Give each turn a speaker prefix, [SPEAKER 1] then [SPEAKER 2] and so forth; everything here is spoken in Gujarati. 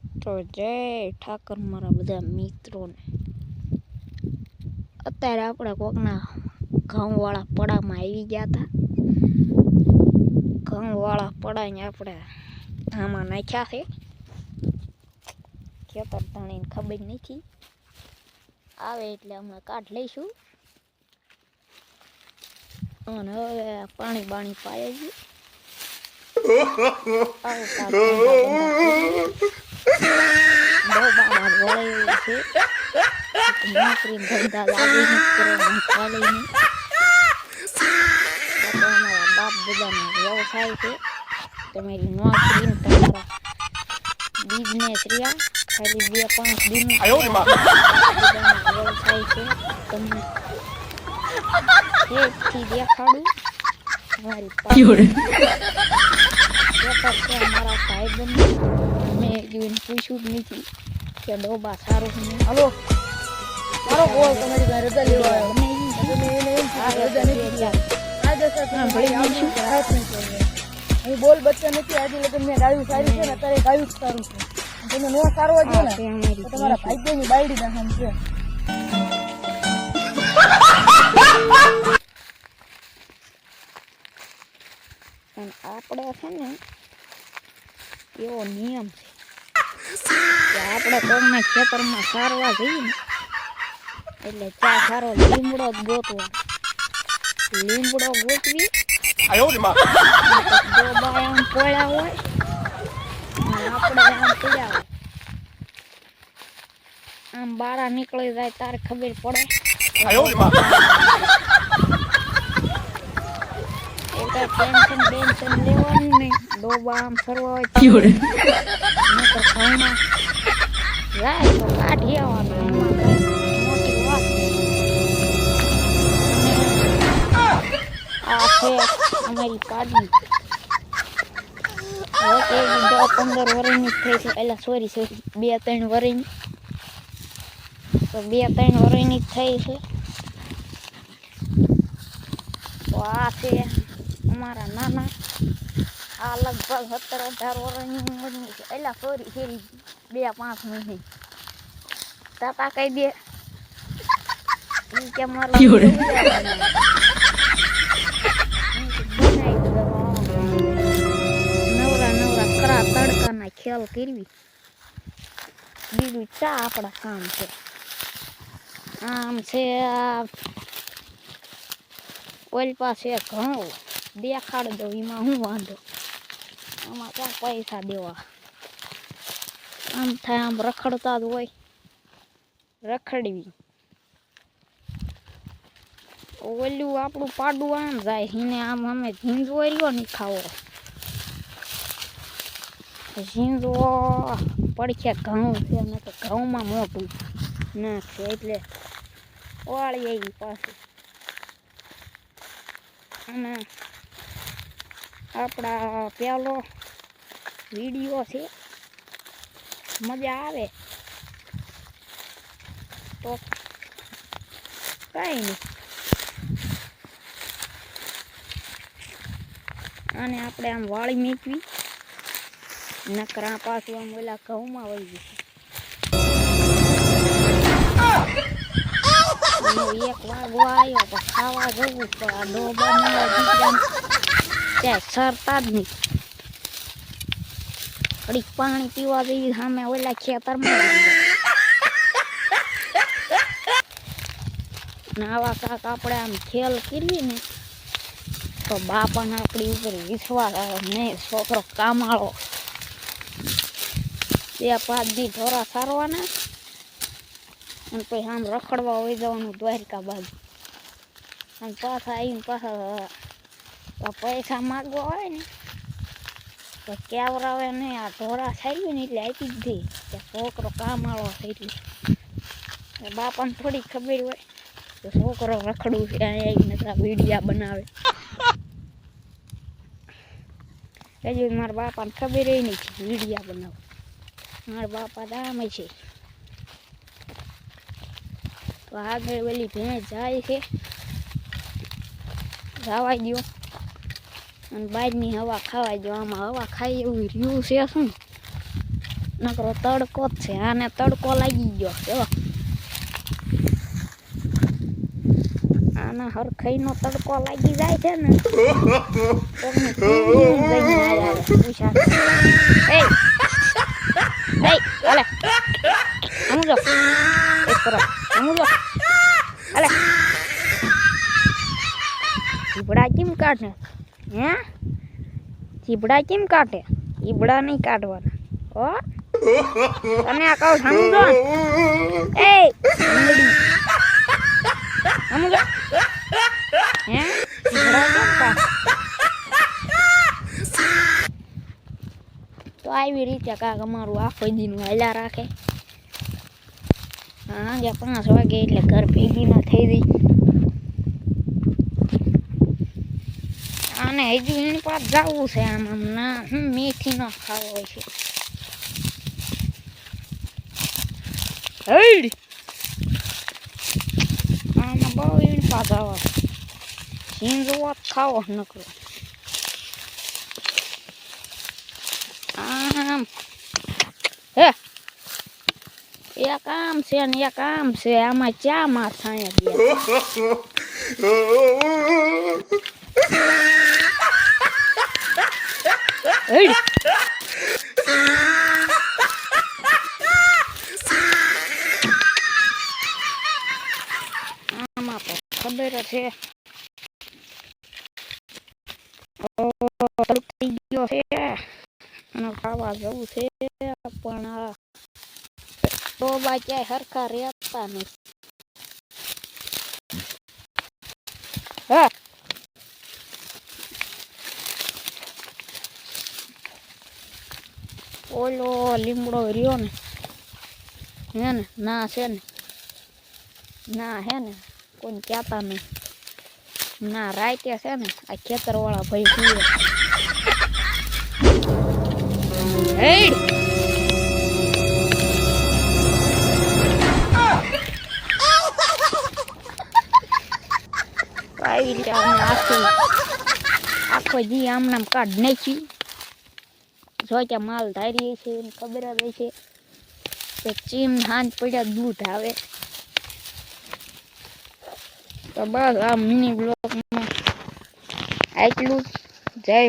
[SPEAKER 1] તો જય ઠાકર મારા બધા મિત્રોને. અત્યારે આપણે કોકના ઘઉંવાળા પડામાં આવી ગયા હતા. ઘઉંવાળા પડાને આપણે આમાં નાખ્યા છે. ખેતર ધણીને ખબર નથી. આવે એટલે અમે કાઢ લઈશું. અને હવે પાણી બાણી પાય ગયું બહુ બાબા છે નોકરી ધંધા લાગી નથી ચાલે નહીં બાપ બધાનો વ્યવસાય છે તમારી નોકરી તમારા બિઝનેસ રહ્યા ખાલી બે પાંચ દિન વ્યવસાય છે તમને એકથી દેખાડું અમારી પાસે અમારા સાહેબ જોઈને પૂછ્યું જ નથી કે ડોબા સારું.
[SPEAKER 2] હાલો. મારો બોલ તમારી પાસે રજા લેવા આવ્યો.
[SPEAKER 1] હા,
[SPEAKER 2] બોલ બચ્ચા નથી આજે લગન મેં ગાયું સારી છે ને અત્યારે ગાયું જ સારું છે. તમે નો સારો દો ને તમારા. ભાગ્યની બાયડી દાખલ છે.
[SPEAKER 1] પણ આપણે છે ને એવો નિયમ છે આપણે કોમને ખેતરમાં સારવા જઈએ એટલે ચા સારો લીમડો જ ગોતવો. લીમડો ગોતવી આમ બારા નીકળી જાય તારે ખબર પડે. ટેન્શન બેન્શન લેવાનું નહીં. ડોબા આમ ફરવા હોય નકર ઘઉંમાં તો કાઢી આવવાનું આ છે અમારી પાડી હવે એ પંદર વર્ષની જ થઈ છે એટલે સોરી સોરી બે ત્રણ વર્ષની તો બે ત્રણ વર્ષની જ થઈ છે તો આ છે અમારા નાના આ લગભગ સત્તર અઢાર વર્ષની ઉંમરની છે. એટલે સોરી સોરી બે પાંચ મહિને. તાતા કહી દે. કે મારું નવરા નવરા કરા તડકાના ખ્યાલ કરવી. બીજું ચા આપણા કામ છે. આમ છે આ ઓલ પાસે ઘણો દેખાડ દો એમાં હું વાંધો? આમાં ક્યાં પૈસા દેવા? આમ થાય આમ રખડતા જ હોય. રખડવી. ઓલું આપણું પાડું આમ જાય એને આમ અમે ઝીંઝવો રહ્યો નહીં ખાવો. ઝીંઝવો પડખે ઘઉં છે ને તો ઘઉંમાં મોટું નાખશે એટલે વાળી આવી પાછું. અને આપણા પહેલો વીડિયો છે. મજા આવે. તો કાંઈ નહીં. અને આપણે આમ વાળી મેકવી. નકરા પાછું આમ ઓલા ઘઉંમાં વળી જશે. એક વાગો આવ્યો તો ખાવા જવું તો આ ડોબા દીકરા ત્યાં સરતા જ નહીં પાણી પીવા જઈએ સામે ઓલા ખેતરમાં નાવા કાક આપણે આમ ખેલ કરીએ ને, તો બાપાને આપણી ઉપર વિશ્વાસ આવે નહીં છોકરો કામાળો. બે પાંચ દી ઢોરા સારવાના અને પછી આમ રખડવા હોય જવાનું દ્વારકા બાજુ અને પાછા આવીને પાછા આ પૈસા માગવા હોય ને, તો કેવરાવે ને, આ ઢોરા ગયું ને એટલે આપી જ દે. કે છોકરો કામ આવો એટલે. બાપાને થોડી ખબર હોય તો છોકરો રખડું છે અહીંયા આવીને તો આ વિડીયા બનાવે. હજુ મારા બાપાને ખબર એ નહીં છે વિડીયા બનાવ. મારા બાપા દામે છે. તો આગળ ઓલી ભેંસ જાય છે. જવા દો અને બહારની હવા ખાવા જો આમાં હવા ખાઈ એવું રહ્યું છે શું નકરો તડકો જ છે આને તડકો લાગી ગયો જો આના હરખાઈનો તડકો લાગી જાય છે ને સમજો એક કરો સમજો હે? ચીબડા કેમ કાટે ચીબડા નહીં કાઢવાના. ઓ તમે આ કહો, સમજો? એ હે? તો આવી રીતે કાક અમારું આખો દીનું હાલ્યા રાખે. સાંજે પાંચ વાગે એટલે ઘર ભેગી ના થઈ ગઈ આને હજુ એની પાસે જવું છે આમ આમ ના હું મેથી ન ખાવો હોય છે. હેડ! બહુ એની પાસે આવે. ખાવો નકરો. આમ. હે. એક આમ છે ને એક આમ છે આમાં ચા માથા ગયા? આમાં તો ખબર છે થઈ ગયો છે અને ખાવા જવું છે પણ તો બાચ્યા હરખા રહેતા નહીં હે ઓલો લીમડો રહ્યો ને, હે ને, ના છે ને, ના હે ને કોઈ કહેતા નહીં. ના રાતે છે ને, આ ખેતરવાળા ભાઈ સુવે હેડ. આવી રીતે આખું આખો જી આમ નામ કાઢ જો કે માલ ધારીએ છે એને ખબર આવે છે કે ચીમ હાંજ પડ્યા દૂધ આવે. તો બસ આ મિની બ્લોકમાં આટલું જય